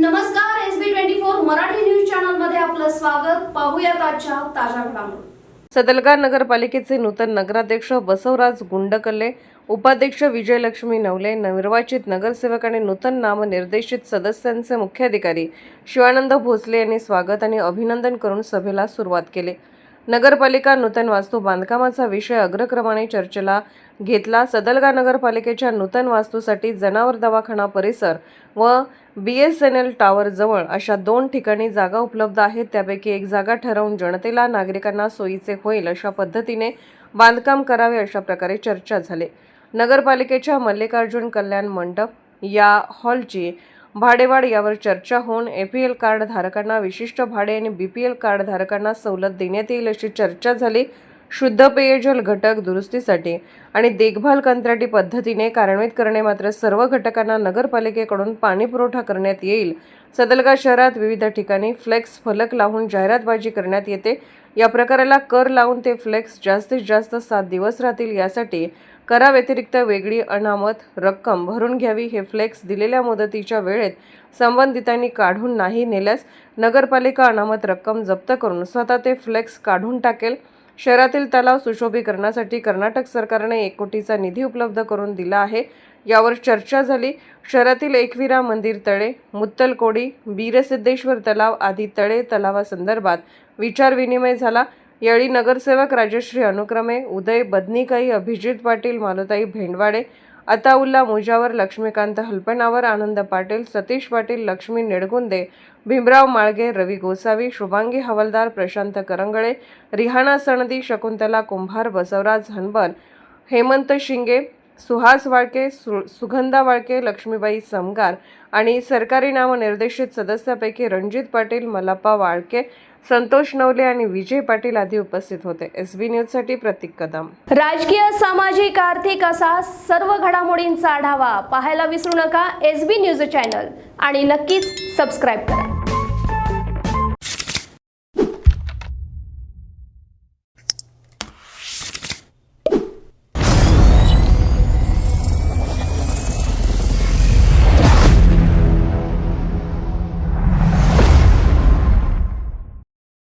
नमस्कार S B twenty four Marathi news चॅनलमध्ये आपलं स्वागत. पाहूयात आजच्या ताज्या घडामोडी. सदलगा नगरपालिकेचे नूतन नगराध्यक्ष बसवराज गुंडकल्ले उपाध्यक्ष विजयलक्ष्मी नवले नवनिर्वाचित नगरसेवक आणि नूतन नामनिर्देशित सदस्यांचे मुख्याधिकारी शिवानंद भोसले यांनी स्वागत आणि अभिनंदन करून सभेला सुरुवात केली. नगरपालिका नूतन वास्तू बांधकामाचा विषय अग्रक्रमाने चर्चेला घेतला. सदलगा नगरपालिकेच्या नूतन वास्तूसाठी जनावर दवाखाना परिसर व B S N L tower जवळ अशा दोन ठिकाणी जागा उपलब्ध आहेत. त्यापैकी एक जागा ठरवून जनतेला नागरिकांना सोयीचे होईल अशा पद्धतीने बांधकाम करावे अशा प्रकारे चर्चा झाली. नगरपालिकेच्या मल्लिकार्जुन कल्याण मंडप या हॉलची भाडेवाढ यावर चर्चा होऊन ए पी एल कार्ड धारकांना विशिष्ट भाडे आणि बी पी एल कार्ड धारकांना सवलत देण्यात येईल अशी चर्चा झाली. शुद्ध पेयजल घटक दुरुस्तीसाठी आणि देखभाल कंत्राटी पद्धतीने कार्यान्वित करणे मात्र सर्व घटकांना नगरपालिकेकडून पाणी पुरवठा करण्यात येईल. सदलगा शहरात विविध ठिकाणी फ्लेक्स फलक लावून जाहिरातबाजी करण्यात येते. या प्रकाराला कर लावून ते फ्लेक्स जास्तीत जास्त सात दिवस राहतील यासाठी कराव्यतिरिक्त वेगळी अनामत रक्कम भरून घ्यावी हे फ्लेक्स दिलेल्या मुदतीच्या वेळेत संबंधितांनी काढून नाही नेल्यास नगरपालिका अनामत रक्कम जप्त करून स्वतः ते फ्लेक्स काढून टाकेल. शहरातील तलाव सुशोभीकरणासाठी कर्नाटक सरकारने एक कोटीचा निधी उपलब्ध करून दिला आहे. यावर चर्चा झाली. शहरातील एकविरा मंदिर तळे मुत्तलकोडी बीरसिद्धेश्वर तलाव आदी तळे तलावासंदर्भात विचारविनिमय झाला. यावेळी नगरसेवक राजश्री अनुक्रमे उदय बदनिकाई अभिजित पाटील मालुताई भेंडवाडे अताउल्ला मुजावर लक्ष्मीकांत हलपणावर आनंद पाटील सतीश पाटील लक्ष्मी निडगुंदे भीमराव माळगे रवी गोसावी शुभांगी हवालदार प्रशांत करंगळे रिहाणा सणदी शकुंतला कुंभार बसवराज हनबन हेमंत शिंगे सुहास वाळके सु सुगंधा वाळके लक्ष्मीबाई समगार आणि सरकारी नामनिर्देशित सदस्यापैकी रणजित पाटील मलप्पा वाळके संतोष नवले आणि विजय पाटील आदी उपस्थित होते. एस बी न्यूजसाठी प्रतीक कदम. राजकीय सामाजिक आर्थिक असा सर्व घडामोडींचा आढावा पाहायला विसरू नका एस बी न्यूज चॅनल आणि नक्कीच सबस्क्राईब करा.